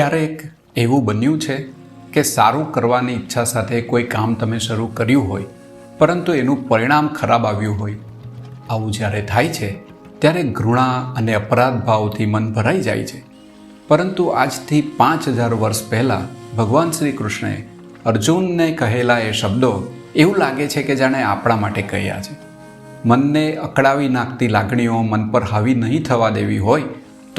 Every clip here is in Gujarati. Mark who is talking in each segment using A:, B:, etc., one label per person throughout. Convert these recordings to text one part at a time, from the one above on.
A: ક્યારેક એવું બન્યું છે કે સારું કરવાની ઈચ્છા સાથે કોઈ કામ તમે શરૂ કર્યું હોય, પરંતુ એનું પરિણામ ખરાબ આવ્યું હોય. આવું જ્યારે થાય છે, ત્યારે ઘૃણા અને અપરાધ ભાવથી મન ભરાઈ જાય છે. પરંતુ આજથી પાંચ હજાર વર્ષ પહેલાં ભગવાન શ્રી કૃષ્ણએ અર્જુનને કહેલા એ શબ્દો એવું લાગે છે કે જાણે આપણા માટે કહ્યા છે. મનને અકળાવી નાખતી લાગણીઓ મન પર હાવી નહીં થવા દેવી હોય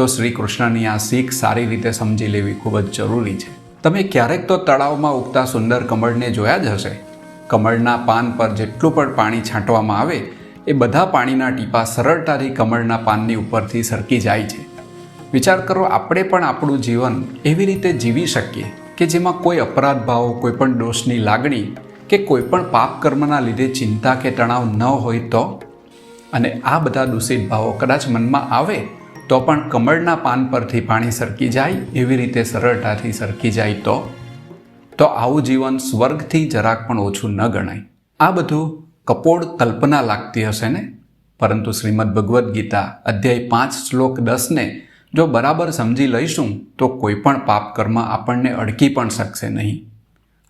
A: તો શ્રી કૃષ્ણની આ શીખ સારી રીતે સમજી લેવી ખૂબ જ જરૂરી છે. તમે ક્યારેક તો તળાવમાં ઉગતા સુંદર કમળને જોયા જ હશે. કમળના પાન પર જેટલું પણ પાણી છાંટવામાં આવે, એ બધા પાણીના ટીપા સરળતાથી કમળના પાનની ઉપરથી સરકી જાય છે. વિચાર કરો, આપણે પણ આપણું જીવન એવી રીતે જીવી શકીએ કે જેમાં કોઈ અપરાધ ભાવ, કોઈ પણ દોષની લાગણી કે કોઈ પણ પાપ કર્મના લીધે ચિંતા કે તણાવ ન હોય તો? અને આ બધા દૂષિત ભાવો કદાચ મનમાં આવે તો પણ કમળના પાન પરથી પાણી સરકી જાય, એવી રીતે સરળતાથી સરકી જાય તો? તો આવું જીવન સ્વર્ગથી જરાક પણ ઓછું ન ગણાય. આ બધું કપોળ કલ્પના લાગતી હશે ને? પરંતુ શ્રીમદ ભગવદ્ ગીતા અધ્યાય પાંચ શ્લોક દસને જો બરાબર સમજી લઈશું, તો કોઈ પણ પાપ કર્મ આપણને અડકી પણ શકશે નહીં.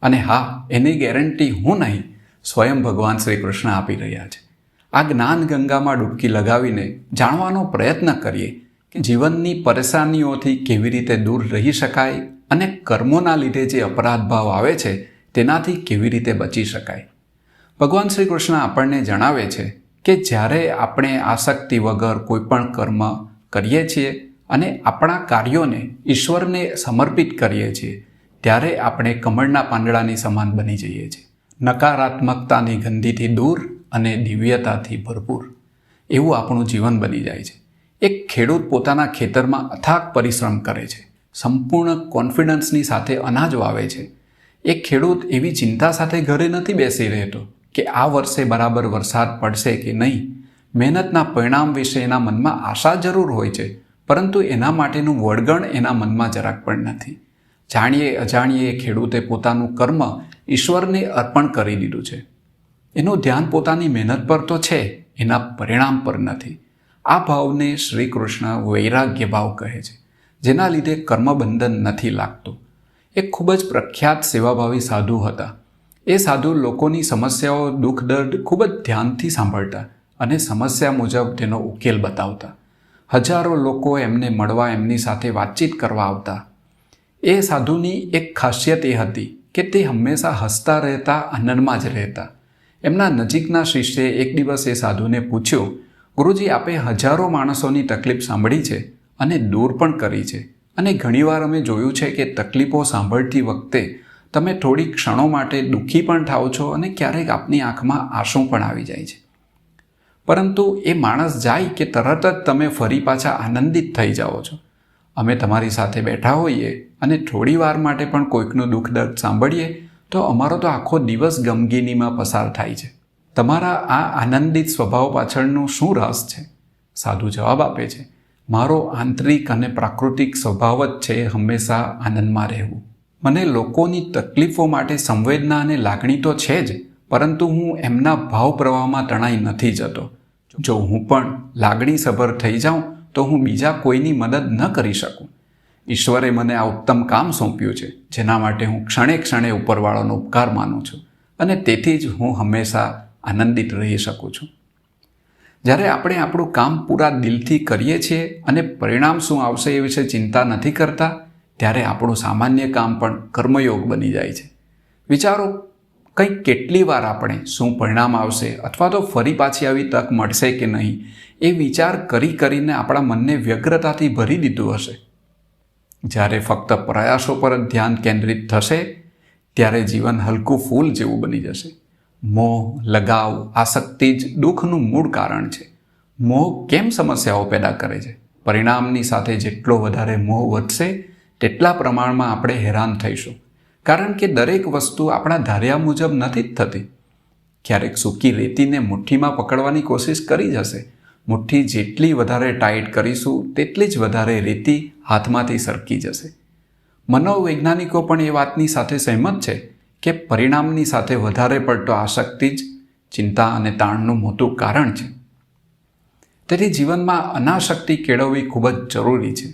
A: અને હા, એની ગેરંટી હું નહીં, સ્વયં ભગવાન શ્રી કૃષ્ણ આપી રહ્યા છે. આ જ્ઞાન ગંગામાં ડૂબકી લગાવીને જાણવાનો પ્રયત્ન કરીએ જીવનની પરેશાનીઓથી કેવી રીતે દૂર રહી શકાય અને કર્મોના લીધે જે અપરાધ ભાવ આવે છે, તેનાથી કેવી રીતે બચી શકાય? ભગવાન શ્રી કૃષ્ણ આપણને જણાવે છે કે જ્યારે આપણે આસક્તિ વગર કોઈપણ કર્મ કરીએ છીએ અને આપણા કાર્યોને ઈશ્વરને સમર્પિત કરીએ છીએ, ત્યારે આપણે કમળના પાંદડાની સમાન બની જઈએ છીએ. નકારાત્મકતાની ગંદીથી દૂર અને દિવ્યતાથી ભરપૂર. એવું આપણું જીવન બની જાય છે. એક ખેડૂત પોતાના ખેતરમાં અથાગ પરિશ્રમ કરે છે. સંપૂર્ણ કોન્ફિડન્સની સાથે અનાજ વાવે છે. એક ખેડૂત એવી ચિંતા સાથે ઘરે નથી બેસી રહેતો કે આ વર્ષે બરાબર વરસાદ પડશે કે નહીં. મહેનતના પરિણામ વિશે એના મનમાં આશા જરૂર હોય છે, પરંતુ એના માટેનું વળગણ એના મનમાં જરાક પણ નથી. જાણીએ અજાણીએ ખેડૂતે પોતાનું કર્મ ઈશ્વરને અર્પણ કરી દીધું છે. એનું ધ્યાન પોતાની મહેનત પર તો છે, એના પરિણામ પર નથી. આ ભાવને શ્રી કૃષ્ણ વૈરાગ્ય ભાવ કહે છે, જેના લીધે કર્મબંધન નથી લાગતું. એક ખૂબ જ પ્રખ્યાત સેવાભાવી સાધુ હતા. એ સાધુ લોકોની સમસ્યાઓ, દુઃખ, દર્દ ખૂબ જ ધ્યાનથી સાંભળતા અને સમસ્યા મુજબ તેનો ઉકેલ બતાવતા. હજારો લોકો એમને મળવા, એમની સાથે વાતચીત કરવા આવતા. એ સાધુની એક ખાસિયત એ હતી કે તે હંમેશા હસતા રહેતા, આનંદમાં જ રહેતા. એમના નજીકના શિષ્યે એક દિવસ એ સાધુને પૂછ્યું ગુરુજી આપે હજારો માણસોની તકલીફ સાંભળી છે અને દૂર પણ કરી છે. અને ઘણીવાર અમે જોયું છે કે તકલીફો સાંભળતી વખતે તમે થોડી ક્ષણો માટે દુઃખી પણ થાઓ છો અને ક્યારેક આપની આંખમાં આંસુ પણ આવી જાય છે. પરંતુ એ માણસ જાય કે તરત જ તમે ફરી પાછા આનંદિત થઈ જાઓ છો. અમે તમારી સાથે બેઠા હોઈએ અને થોડી વાર માટે પણ કોઈકનું દુઃખ દર્દ સાંભળીએ તો અમારો તો આખો દિવસ ગમગીનીમાં પસાર થાય છે. તમારા આ આનંદિત સ્વભાવ પાછળનું શું રસ છે? સાધુ જવાબ આપે છે, મારો આંતરિક અને પ્રાકૃતિક સ્વભાવ જ છે હંમેશા આનંદમાં રહેવું. મને લોકોની તકલીફો માટે સંવેદના અને લાગણી તો છે જ, પરંતુ હું એમના ભાવ પ્રવાહમાં તણાઈ નથી જતો. જો હું પણ લાગણી સભર થઈ જાઉં, તો હું બીજા કોઈની મદદ ન કરી શકું. ઈશ્વરે મને આ ઉત્તમ કામ સોંપ્યું છે, જેના માટે હું ક્ષણે ક્ષણે ઉપરવાળાનો ઉપકાર માનું છું. અને તેથી જ હું હંમેશા આનંદિત રહી શકું છું. જ્યારે આપણે આપણું કામ પૂરા દિલથી કરીએ છીએ અને પરિણામ શું આવશે એ વિશે ચિંતા નથી કરતા, ત્યારે આપણું સામાન્ય કામ પણ કર્મયોગ બની જાય છે. વિચારો, કંઈક કેટલી વાર આપણે શું પરિણામ આવશે અથવા તો ફરી પાછી આવી તક મળશે કે નહીં, એ વિચાર કરી કરીને આપણા મનને વ્યગ્રતાથી ભરી દીધું હશે. જ્યારે ફક્ત પ્રયાસો પર જ ધ્યાન કેન્દ્રિત થશે, ત્યારે જીવન હલકું ફૂલ જેવું બની જશે. મોહ, લગાવ, આસક્તિ જ દુઃખનું મૂળ કારણ છે. મોહ કેમ સમસ્યાઓ પેદા કરે છે? પરિણામની સાથે જેટલો વધારે મોહ વધશે, તેટલા પ્રમાણમાં આપણે હેરાન થઈશું. કારણ કે દરેક વસ્તુ આપણા ધાર્યા મુજબ નથી જ થતી. ક્યારેક સૂકી રેતીને મુઠ્ઠીમાં પકડવાની કોશિશ કરી જશે મુઠ્ઠી જેટલી વધારે ટાઈટ કરીશું, તેટલી જ વધારે રેતી હાથમાંથી સરકી જશે. મનોવૈજ્ઞાનિકો પણ એ વાતની સાથે સહેમત છે. કે પરિણામની સાથે વધારે પડતો આસક્તિ જ, ચિંતા અને તાણનું મોટું કારણ છે. તેથી જીવનમાં અનાશક્તિ કેળવવી ખૂબ જ જરૂરી છે.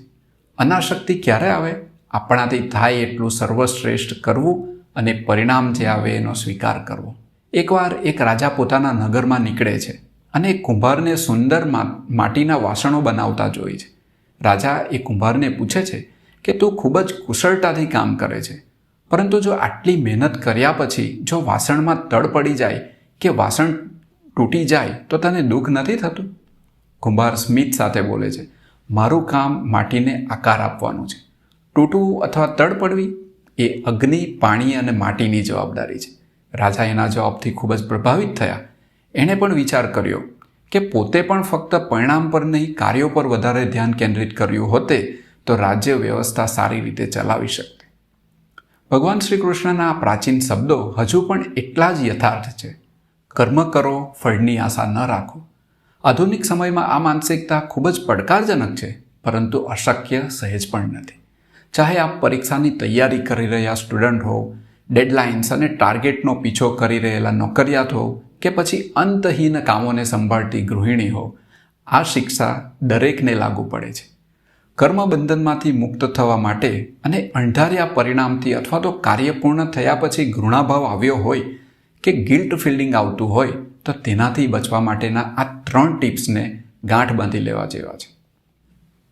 A: અનાશક્તિ ક્યારે આવે? આપણાથી થાય એટલું સર્વશ્રેષ્ઠ કરવું અને પરિણામ જે આવે એનો સ્વીકાર કરવો. એકવાર એક રાજા પોતાના નગરમાં નીકળે છે અને કુંભારને સુંદર માટીના વાસણો બનાવતા જોઈ છે. રાજા એ કુંભારને પૂછે છે કે તું ખૂબ જ કુશળતાથી કામ કરે છે. પરંતુ જો આટલી મહેનત કર્યા પછી જો વાસણમાં તડ પડી જાય કે વાસણ તૂટી જાય, તો તને દુઃખ નથી થતું? કુંભાર સ્મિત સાથે બોલે છે, મારું કામ માટીને આકાર આપવાનું છે. તૂટવું અથવા તડ પડવી એ અગ્નિ, પાણી અને માટીની જવાબદારી છે. રાજા એના જવાબથી ખૂબ જ પ્રભાવિત થયા. એણે પણ વિચાર કર્યો કે પોતે પણ ફક્ત પરિણામ પર નહીં, કાર્યો પર વધારે ધ્યાન કેન્દ્રિત કર્યું હોતે, તો રાજ્ય વ્યવસ્થા સારી રીતે ચલાવી શકતે ભગવાન શ્રી કૃષ્ણના પ્રાચીન શબ્દો હજુ પણ એટલા જ યથાર્થ છે. કર્મ કરો, ફળની આશા ન રાખો. આધુનિક સમયમાં આ માનસિકતા ખૂબ જ પડકારજનક છે, પરંતુ અશક્ય, સહેજ પણ નથી. ચાહે આપ પરીક્ષાની તૈયારી કરી રહ્યા સ્ટુડન્ટ હો ડેડલાઇન્સ અને ટાર્ગેટનો પીછો કરી રહેલા નોકરિયાત હો કે પછી અંતહીન કામોને સંભાળતી ગૃહિણી હો આ શિક્ષા દરેકને લાગુ પડે છે. કર્મબંધનમાંથી મુક્ત થવા માટે અને અણધાર્યા પરિણામથી અથવા તો કાર્ય પૂર્ણ થયા પછી ઘૃણાભાવ આવ્યો હોય કે ગિલ્ટ ફિલ્ડિંગ આવતું હોય, તો તેનાથી બચવા માટેના આ ત્રણ ટિપ્સને ગાંઠ બાંધી લેવા જેવા છે.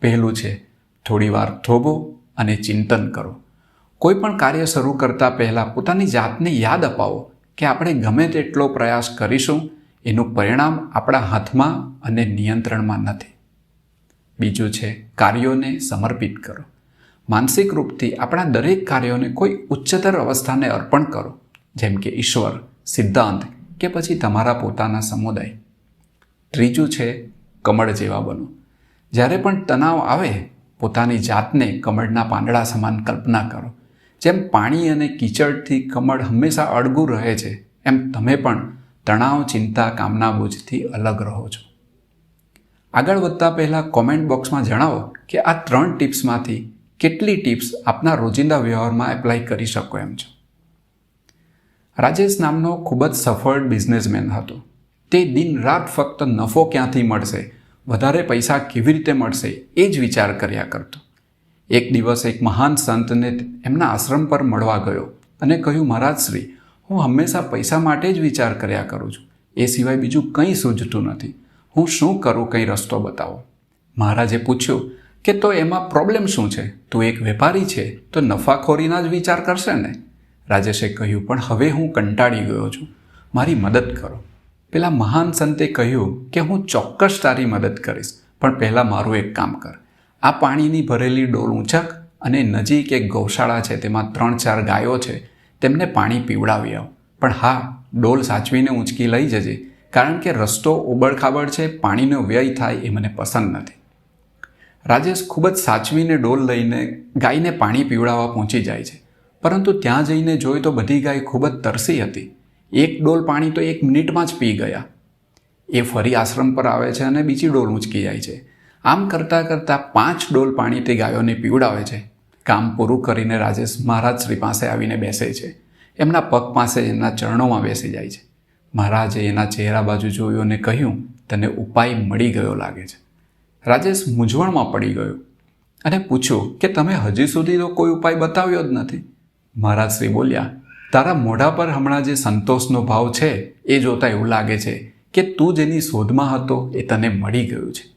A: પહેલું છે, થોડીવાર થોભો અને ચિંતન કરો. કોઈ પણ કાર્ય શરૂ કરતાં પહેલાં પોતાની જાતને યાદ અપાવો કે આપણે ગમે તેટલો પ્રયાસ કરીશું, એનું પરિણામ આપણા હાથમાં અને નિયંત્રણમાં નથી. બીજું છે, કાર્યોને સમર્પિત કરો. માનસિક રૂપથી આપણા દરેક કાર્યોને કોઈ ઉચ્ચતર અવસ્થાને અર્પણ કરો, જેમ કે ઈશ્વર, સિદ્ધાંત કે પછી તમારા પોતાના સમુદાય. ત્રીજું છે, કમળ જેવા બનો. જ્યારે પણ તણાવ આવે, પોતાની જાતને કમળના પાંદડા સમાન કલ્પના કરો. જેમ પાણી અને કીચડથી કમળ હંમેશા અડગું રહે છે, એમ તમે પણ તણાવ, ચિંતા, કામના બોજથી અલગ રહો છો. આગળ વધતા પહેલાં કોમેન્ટ બોક્સમાં જણાવો કે આ ત્રણ ટિપ્સમાંથી કેટલી ટિપ્સ આપના રોજિંદા વ્યવહારમાં એપ્લાય કરી શકો એમ છો? રાજેશ નામનો ખૂબ જ સફળ બિઝનેસમેન હતો. તે દિન રાત ફક્ત નફો ક્યાંથી મળશે, વધારે પૈસા કેવી રીતે મળશે, એ જ વિચાર કર્યા કરતો. એક દિવસ એક મહાન સંતને એમના આશ્રમ પર મળવા ગયો અને કહ્યું, મહારાજ શ્રી, હું હંમેશા પૈસા માટે જ વિચાર કર્યા કરું છું. એ સિવાય બીજું કંઈ સૂઝતું નથી. હું શું કરું કંઈ રસ્તો બતાવો? મહારાજે પૂછ્યું કે તો એમાં પ્રોબ્લેમ શું છે? તું એક વેપારી છે, તો નફાખોરીના જ વિચાર કરશે ને? રાજેશે કહ્યું, પણ હવે હું કંટાળી ગયો છું. મારી મદદ કરો. પેલા મહાન સંતે કહ્યું કે, હું ચોક્કસ તારી મદદ કરીશ, પણ પહેલાં મારું એક કામ કર. આ પાણીની ભરેલી ડોલ ઊંચક અને નજીક એક ગૌશાળા છે, તેમાં ત્રણ ચાર ગાયો છે, તેમને પાણી પીવડાવી આવ. પણ હા, ડોલ સાચવીને ઊંચકી લઈ જજે. કારણ કે રસ્તો ઉબડખાબડ છે, પાણીનો વ્યય થાય એ મને પસંદ નથી. રાજેશ ખૂબ જ સાચવીને ડોલ લઈને, ગાયને પાણી પીવડાવવા પહોંચી જાય છે. પરંતુ ત્યાં જઈને જોઈ તો બધી ગાય ખૂબ જ તરસી હતી. એક ડોલ પાણી તો એક મિનિટમાં જ પી ગયા. એ ફરી આશ્રમ પર આવે છે અને બીજી ડોલ ઊંચકી જાય છે. આમ કરતાં કરતાં પાંચ ડોલ પાણી તે ગાયોને પીવડાવે છે. કામ પૂરું કરીને રાજેશ મહારાજ શ્રી પાસે આવીને બેસે છે. એમના પગ પાસે એમના ચરણોમાં બેસી જાય છે. મહારાજે એના ચહેરા બાજુ જોયું અને કહ્યું, તને ઉપાય મળી ગયો લાગે છે. રાજેશ મૂંઝવણમાં પડી ગયો અને પૂછ્યું કે, તમે હજી સુધી તો કોઈ ઉપાય બતાવ્યો જ નથી. મહારાજ શ્રી બોલ્યા, તારા મોઢા પર હમણાં જે સંતોષનો ભાવ છે, એ જોતા એવું લાગે છે કે તું જેની શોધમાં હતો, એ તને મળી ગયું છે.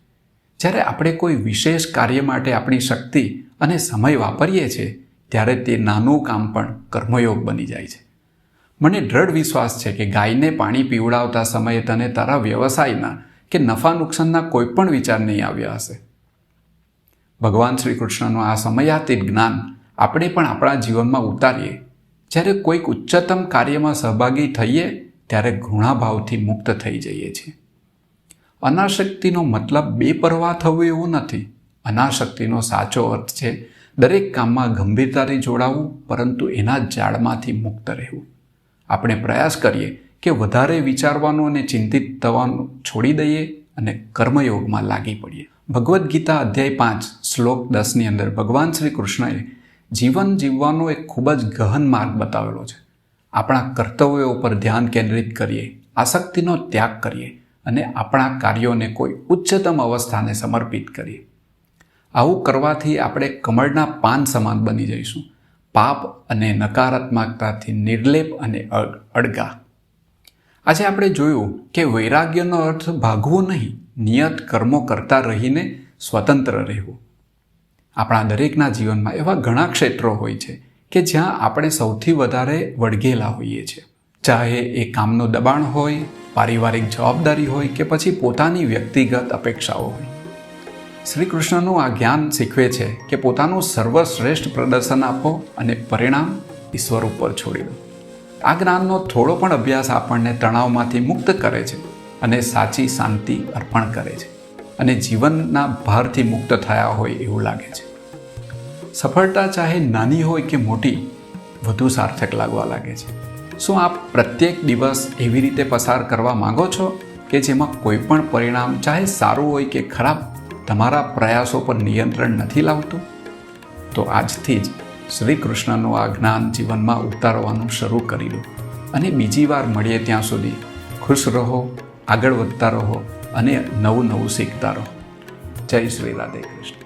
A: જ્યારે આપણે કોઈ વિશેષ કાર્ય માટે આપણી શક્તિ અને સમય વાપરીએ છીએ, ત્યારે તે નાનું કામ પણ કર્મયોગ બની જાય છે. મને દ્રઢ વિશ્વાસ છે કે ગાયને પાણી પીવડાવતા સમયે તને તારા વ્યવસાયના કે નફા નુકસાનના કોઈ પણ વિચાર નહીં આવ્યા હશે. ભગવાન શ્રી કૃષ્ણનું આ સમયાતીત જ્ઞાન આપણે પણ આપણા જીવનમાં ઉતારીએ. જ્યારે કોઈક ઉચ્ચતમ કાર્યમાં સહભાગી થઈએ, ત્યારે ઘૃણાભાવથી મુક્ત થઈ જઈએ છીએ. અનાશક્તિનો મતલબ બેપરવા થવું એવું નથી. અનાશક્તિનો સાચો અર્થ છે દરેક કામમાં ગંભીરતાથી જોડાવું, પરંતુ એના જાળમાંથી મુક્ત રહેવું. આપણે પ્રયાસ કરીએ કે વધારે વિચારવાનું અને ચિંતિત થવાનું છોડી દઈએ અને કર્મયોગમાં લાગી પડીએ. ભગવદ્ ગીતા અધ્યાય પાંચ, શ્લોક દસની અંદર ભગવાન શ્રી કૃષ્ણએ જીવન જીવવાનો એક ખૂબ જ ગહન માર્ગ બતાવેલો છે. આપણા કર્તવ્યો ઉપર ધ્યાન કેન્દ્રિત કરીએ, આસક્તિનો ત્યાગ કરીએ અને આપણા કાર્યોને કોઈ ઉચ્ચતમ અવસ્થાને સમર્પિત કરીએ. આવું કરવાથી આપણે કમળના પાન સમાન બની જઈશું. પાપ અને નકારાત્મકતાથી નિર્લેપ અને અડગા. આજે આપણે જોયું કે વૈરાગ્યનો અર્થ ભાગવું નહીં, નિયત કર્મો કરતા રહીને સ્વતંત્ર રહેવું. આપણા દરેકના જીવનમાં એવા ઘણા ક્ષેત્રો હોય છે કે જ્યાં આપણે સૌથી વધારે વળગેલા હોઈએ છીએ. ચાહે એ કામનું દબાણ હોય, પારિવારિક જવાબદારી હોય કે પછી પોતાની વ્યક્તિગત અપેક્ષાઓ હોય. શ્રી કૃષ્ણનું આ જ્ઞાન શીખવે છે કે પોતાનું સર્વશ્રેષ્ઠ પ્રદર્શન આપો અને પરિણામ ઈશ્વર ઉપર છોડી દો. આ જ્ઞાનનો થોડો પણ અભ્યાસ આપણને તણાવમાંથી મુક્ત કરે છે અને સાચી શાંતિ અર્પણ કરે છે અને જીવનના ભારથી મુક્ત થયા હોય એવું લાગે છે. સફળતા ચાહે નાની હોય કે મોટી, વધુ સાર્થક લાગવા લાગે છે. શું આપ પ્રત્યેક દિવસ એવી રીતે પસાર કરવા માંગો છો કે જેમાં કોઈ પણ પરિણામ ચાહે સારું હોય કે ખરાબ તમારા પ્રયાસો પર નિયંત્રણ નથી લાવતું? તો આજથી જ શ્રી કૃષ્ણનું આ જ્ઞાન જીવનમાં ઉતારવાનું શરૂ કરી દો. અને બીજી વાર મળીએ ત્યાં સુધી ખુશ રહો, આગળ વધતા રહો અને નવું નવું શીખતા રહો. જય શ્રી રાધે કૃષ્ણ.